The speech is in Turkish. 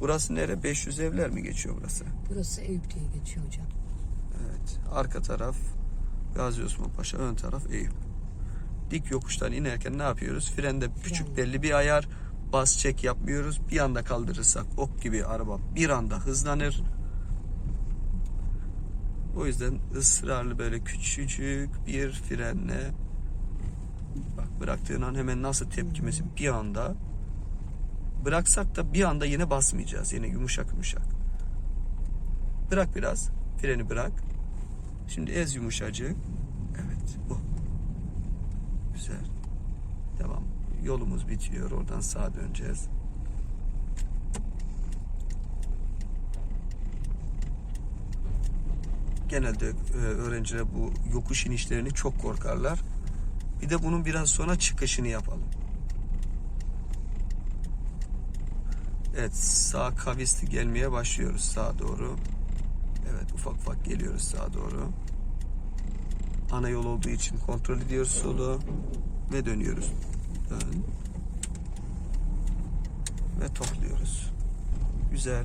Burası nere? 500 evler mi geçiyor burası? Burası Eyüp diye geçiyor hocam. Evet. Arka taraf Gazi Osman Paşa, ön taraf Eyüp. Dik yokuştan inerken ne yapıyoruz? Frende küçük Fren. belli bir ayar. Bas çek yapmıyoruz. Bir anda kaldırırsak ok gibi araba bir anda hızlanır. O yüzden ısrarlı böyle küçücük bir frenle bak bıraktığın an hemen nasıl tepkimesi bir anda bıraksak da bir anda yine basmayacağız. Yine yumuşak yumuşak. Bırak biraz. Freni bırak. Şimdi ez yumuşacık. Evet bu. Güzel. Devam. Yolumuz bitiyor. Oradan sağa döneceğiz. Genelde e, öğrenciler bu yokuş inişlerini çok korkarlar. Bir de bunun biraz sonra çıkışını yapalım. Evet sağ kavisli gelmeye başlıyoruz sağa doğru. Evet ufak ufak geliyoruz sağa doğru. Ana yol olduğu için kontrol ediyoruz solu ve dönüyoruz. Dön. Ve topluyoruz. Güzel.